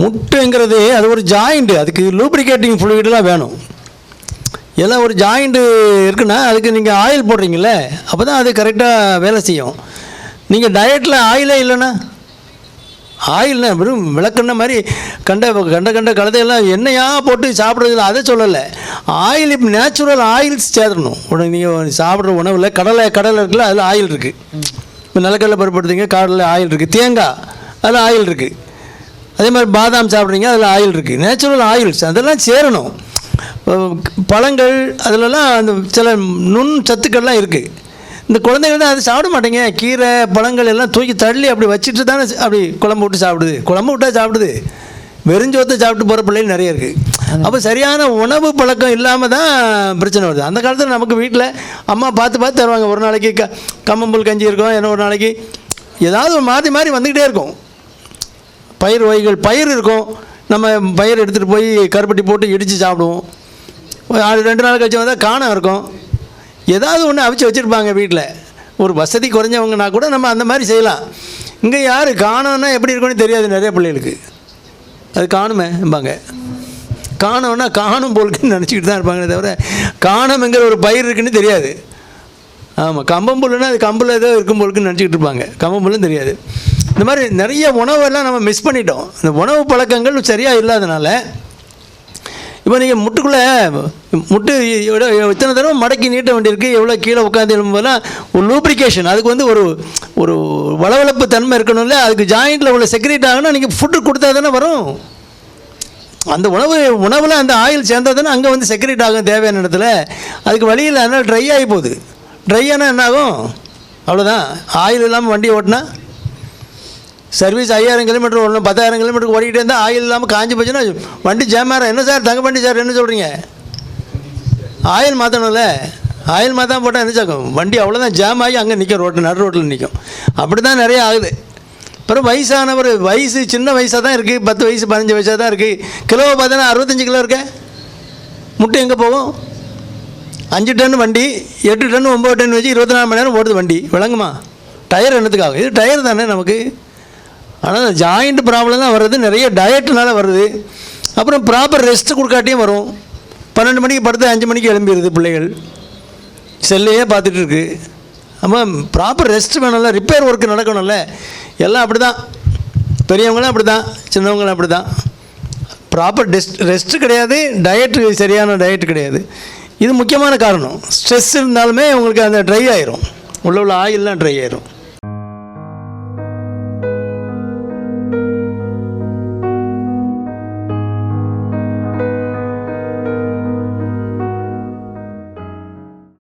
முட்டைங்கிறது அது ஒரு ஜாயிண்ட்டு அதுக்கு லூப்ரிகேட்டிங் ஃப்ளூயிடெலாம் வேணும். எல்லாம் ஒரு ஜாயிண்ட்டு இருக்குன்னா அதுக்கு நீங்கள் ஆயில் போடுறீங்களே அப்போ தான் அது கரெக்டாக வேலை செய்யும். நீங்கள் டயட்டில் ஆயிலே இல்லைன்னா ஆயில்னா வெறும் விளக்கெண்ணெய் மாதிரி கண்ட கண்ட கண்ட கலதையெல்லாம் எண்ணெயாக போட்டு சாப்பிட்றதில்ல அதை சொல்லலை. ஆயில் இப்போ நேச்சுரல் ஆயில்ஸ் சேர்த்துடணும் உடனே நீங்கள் சாப்பிட்ற உணவில் கடலை கடலை இருக்குல்ல அதில் ஆயில் இருக்குது இப்போ நிலக்கடலை பருப்பு எடுத்தீங்க கடலை ஆயில் இருக்குது தேங்காய் அதில் ஆயில் இருக்குது அதே மாதிரி பாதாம் சாப்பிட்றீங்க அதில் ஆயில் இருக்குது நேச்சுரல் ஆயில்ஸ் அதெல்லாம் சேரணும். பழங்கள் அதிலலாம் அந்த சில நுண் சத்துக்கள்லாம் இருக்குது இந்த குழந்தைகள் தான் அது சாப்பிட மாட்டேங்க. கீரை பழங்கள் எல்லாம் தூக்கி தள்ளி அப்படி வச்சுட்டு தானே அப்படி குழம்பு விட்டு சாப்பிடுது. குழம்பு விட்டா சாப்பிடுது. வெறிஞ்சோத்தை சாப்பிட்டு போகிற பிள்ளைகள் நிறைய இருக்குது அப்போ சரியான உணவு பழக்கம் இல்லாமல் தான் பிரச்சனை வருது. அந்த காலத்தில் நமக்கு வீட்டில் அம்மா பார்த்து பார்த்து தருவாங்க. ஒரு நாளைக்கு க கம்மம்புல் கஞ்சி இருக்கும் என்ன ஒரு நாளைக்கு ஏதாவது ஒரு மாற்றி மாறி வந்துக்கிட்டே இருக்கும். பயிர் வகைகள் பயிர் இருக்கும். நம்ம பயிர் எடுத்துகிட்டு போய் கருப்பட்டி போட்டு இடித்து சாப்பிடுவோம். ஒரு ஆறு ரெண்டு நாள் கழிச்சு வந்தால் காணம் இருக்கும். ஏதாவது ஒன்று அவிச்சு வச்சுருப்பாங்க வீட்டில் ஒரு வசதி குறைஞ்சவங்கன்னா கூட நம்ம அந்த மாதிரி செய்யலாம். இங்கே யார் காணோன்னா எப்படி இருக்கும்னு தெரியாது நிறைய பிள்ளைகளுக்கு. அது காணுமேம்பாங்க காணோன்னா காணும் போலுக்குன்னு நினச்சிக்கிட்டு தான் இருப்பாங்களே தவிர காணம்ங்கிற ஒரு பயிர் இருக்குன்னு தெரியாது. ஆமாம் கம்பம்புல்லுன்னா அது கம்பில் ஏதோ இருக்கும் போலுக்குன்னு நினச்சிக்கிட்டு இருப்பாங்க. கம்பம்புல்லும் தெரியாது. இந்த மாதிரி நிறைய உணவெல்லாம் நம்ம மிஸ் பண்ணிட்டோம். இந்த உணவு பழக்கங்கள் சரியாக இல்லாதனால இப்போ நீங்கள் முட்டுக்குள்ளே முட்டு எவ்வளோ இத்தனை தடவை மடக்கி நீட்ட வேண்டியிருக்கு எவ்வளோ கீழே உட்காந்து எழும்போதெல்லாம் ஒரு லூப்ரிகேஷன் அதுக்கு வந்து ஒரு ஒரு வளவளப்பு தன்மை இருக்கணும்ல அதுக்கு ஜாயிண்டில் உள்ள செக்ரேட் ஆகணும் நீங்கள் ஃபுட்டு கொடுத்தா தானே வரும். அந்த உணவு உணவில் அந்த ஆயில் சேர்ந்தா தானே அங்கே வந்து செக்ரேட் ஆகும் தேவையான இடத்துல. அதுக்கு வழி இல்லை அதனால் ட்ரை ஆகி போகுது. ட்ரை ஆனால் என்ன ஆகும்? அவ்வளோதான் ஆயில் இல்லாமல் வண்டி ஓட்டினா சர்வீஸ் ஐயாயிரம் கிலோமீட்டர் ஓடணும் பத்தாயிரம் கிலோமீட்டர் ஓடிக்கிட்டே இருந்தால் ஆயில் இல்லாமல் காஞ்சி போச்சுன்னா வண்டி ஜாமாரம் என்ன சார் தங்க வண்டி சார் என்ன சொல்கிறீங்க ஆயில் மாற்றணும்ல ஆயில் மாதம் போட்டால் என்ன சாக்கும் வண்டி அவ்வளோதான் ஜாம் ஆகி அங்கே நிற்கும் ரோட்டில் நடு ரோட்டில் நிற்கும் அப்படி தான் நிறைய ஆகுது. அப்புறம் வயசானவர் வயசு சின்ன வயசாக தான் இருக்குது பத்து வயசு பதினஞ்சு வயசாக தான் இருக்குது கிலோ பார்த்தீங்கன்னா அறுபத்தஞ்சு கிலோ இருக்க. முட்டை எங்கே போகும்? அஞ்சு டன் வண்டி எட்டு டன் ஒம்பது டன் வச்சு இருபத்தி நாலு மணி நேரம் ஓடுது வண்டி. விளங்குமா? டயர் என்னத்துக்காகும் இது டயர் தானே நமக்கு. ஆனால் ஜாயிண்ட் ப்ராப்ளம் தான் வருது நிறைய டயட்னால வருது. அப்புறம் ப்ராப்பர் ரெஸ்ட் கொடுக்காட்டியும் வரும். பன்னெண்டு மணிக்கு படுத்து அஞ்சு மணிக்கு எழும்பிடுது பிள்ளைகள். செல்லையே பார்த்துட்டு இருக்கு. ஆமாம் ப்ராப்பர் ரெஸ்ட் வேணும்ல ரிப்பேர் ஒர்க் நடக்கணும்ல. எல்லாம் அப்படி தான் பெரியவங்களும் அப்படி தான் சின்னவங்களும் அப்படி தான் ப்ராப்பர் டெஸ்ட் ரெஸ்ட்டு கிடையாது. டயட்டு சரியான டயட் கிடையாது. இது முக்கியமான காரணம். ஸ்ட்ரெஸ் இருந்தாலுமே உங்களுக்கு அந்த ட்ரை ஆயிரும். உள்ள உள்ள ஆயில்லாம் ட்ரை ஆயிரும்.